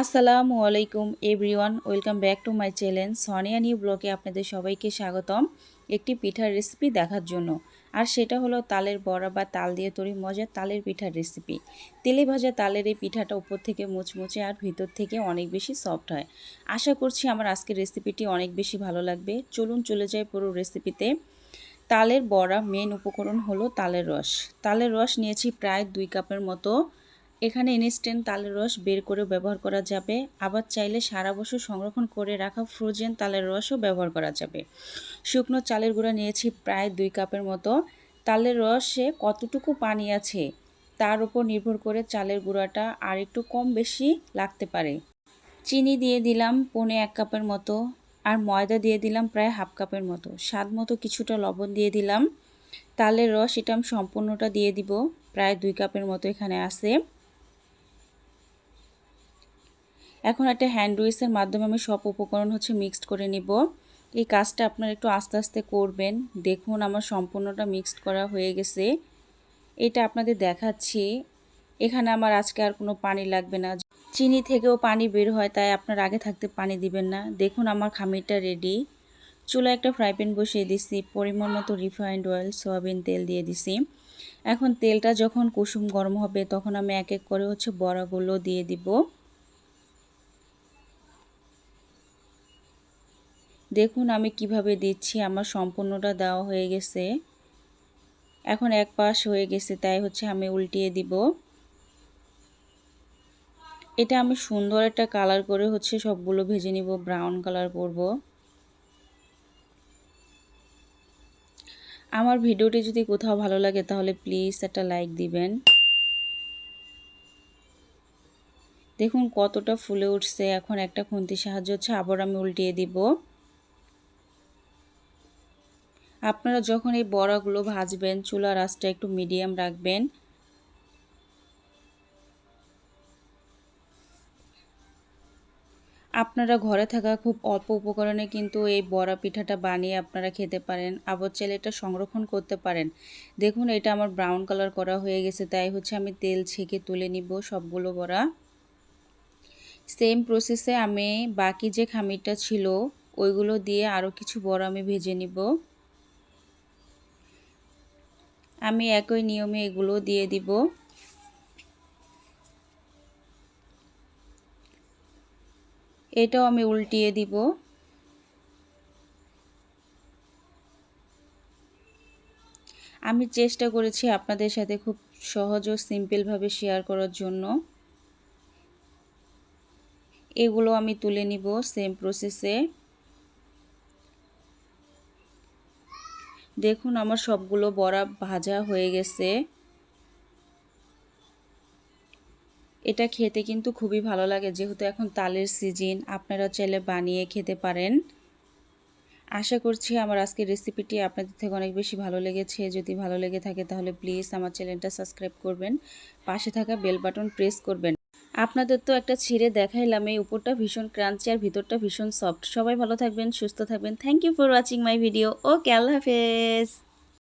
আসসালামু আলাইকুম everyone, welcome back to my channel Sonia new ব্লগে আপনাদের সবাইকে স্বাগতম একটি পিঠার রেসিপি দেখার জন্য। আর সেটা হলো তালের বড়া বা তাল দিয়ে তৈরি মজার তালের পিঠার রেসিপি। তেলে ভাজা তালের এই পিঠাটা উপর থেকে মুচমুচে আর ভিতর থেকে অনেক বেশি সফট হয়। আশা করছি আমার আজকের রেসিপিটি অনেক বেশি ভালো লাগবে। চলুন চলে যাই পুরো রেসিপিতে। তালের বড়া মেন উপকরণ হলো তালের রস। তালের রস নিয়েছি প্রায় দুই কাপের মতো এখানে ইনস্ট্যান্ট তালের রস বের করে ব্যবহার করা যাবে। আবার চাইলে সারা বছর সংরক্ষণ করে রাখা ফ্রোজেন তালের রসও ব্যবহার করা যাবে। শুকনো চালের গুঁড়া নিয়েছি প্রায় দুই কাপের মতো। তালের রসে কতটুকু পানি আছে তার উপর নির্ভর করে চালের গুঁড়াটা আর একটু কম বেশি লাগতে পারে। চিনি দিয়ে দিলাম পনে এক কাপের মতো আর ময়দা দিয়ে দিলাম প্রায় হাফ কাপের মতো। স্বাদ মতো কিছুটা লবণ দিয়ে দিলাম। তালের রস এটা আমি সম্পূর্ণটা দিয়ে দিব। প্রায় দুই কাপের মতো এখানে আছে। এখন একটা হ্যান্ড উইসের মাধ্যমে আমি সব উপকরণ হচ্ছে মিক্সড করে নিব। এই কাজটা আপনারা একটু আস্তে আস্তে করবেন। দেখুন আমার সম্পূর্ণটা মিক্সড করা হয়ে গেছে। এটা আপনাদের দেখাচ্ছি। এখানে আমার আজকে আর কোনো পানি লাগবে না। চিনি থেকেও পানি বের হয়, তাই আপনার আগে থাকতে পানি দিবেন না। দেখুন আমার খামিরটা রেডি চুলা একটা ফ্রাই প্যান বসিয়ে দিছি। পরিমাণ মতো রিফাইন্ড অয়েল সয়াবিন তেল দিয়ে দিছি। এখন তেলটা যখন কুসুম গরম হবে, তখন আমি এক এক করে হচ্ছে বড়াগুলো দিয়ে দিব। দেখুন আমি কীভাবে দিচ্ছি, আমার সম্পূর্ণটা দেওয়া হয়ে গেছে। এখন এক পাশ হয়ে গেছে, তাই হচ্ছে আমি উল্টিয়ে দিব। এটা আমি সুন্দর একটা কালার করে হচ্ছে সবগুলো ভেজে নিব, ব্রাউন কালার করব। আমার ভিডিওটি যদি কোথাও ভালো লাগে তাহলে প্লিজ একটা লাইক দিবেন। দেখুন কতটা ফুলে উঠছে, এখন একটা খুন্তি সাহায্য হচ্ছে আবার আমি উল্টিয়ে দিব। আপনারা যখন এই বড়াগুলো ভাজবেন, চুলার আঁচটা একটু মিডিয়াম রাখবেন। আপনারা ঘরে থাকা খুব অল্প উপকরণে কিন্তু এই বড়া পিঠাটা বানিয়ে আপনারা খেতে পারেন। আবার চাইলে এটা সংরক্ষণ করতে পারেন। দেখুন, এটা আমার ব্রাউন কালার করা হয়ে গেছে, তাই হচ্ছে আমি তেল ছেঁকে তুলে নিব সবগুলো বড়া। সেম প্রসেসে আমি বাকি যে খামিরটা ছিল, ওইগুলো দিয়ে আরও কিছু বড়া আমি ভেজে নিব। আমি একই নিয়মে এগুলো দিয়ে দিব। এটাও আমি উল্টিয়ে দিব। আমি চেষ্টা করেছি আপনাদের সাথে খুব সহজ ও সিম্পলভাবে শেয়ার করার জন্য। এগুলো আমি তুলে নিব সেম প্রসেসে। দেখুন আমার সবগুলো বড়া ভাজা হয়ে গেছে। এটা খেতে কিন্তু খুবই ভালো লাগে, যেহেতু এখন তালের সিজন আপনারা চাইলে বানিয়ে খেতে পারেন। আশা করছি আমার আজকের রেসিপিটি আপনাদের থেকে অনেক বেশি ভালো লেগেছে। যদি ভালো লেগে থাকে তাহলে প্লিজ আমার চ্যানেলটা সাবস্ক্রাইব করবেন, পাশে থাকা বেল বাটন প্রেস করবেন। আপনাদের তো একটা ছিঁড়ে দেখাইলাম, এই উপরটা ভীষণ ক্রাঞ্চি আর ভিতরটা ভীষণ সফট সবাই ভালো থাকবেন, সুস্থ থাকবেন। Thank you for watching my video okay, আল্লাহ হাফেজ।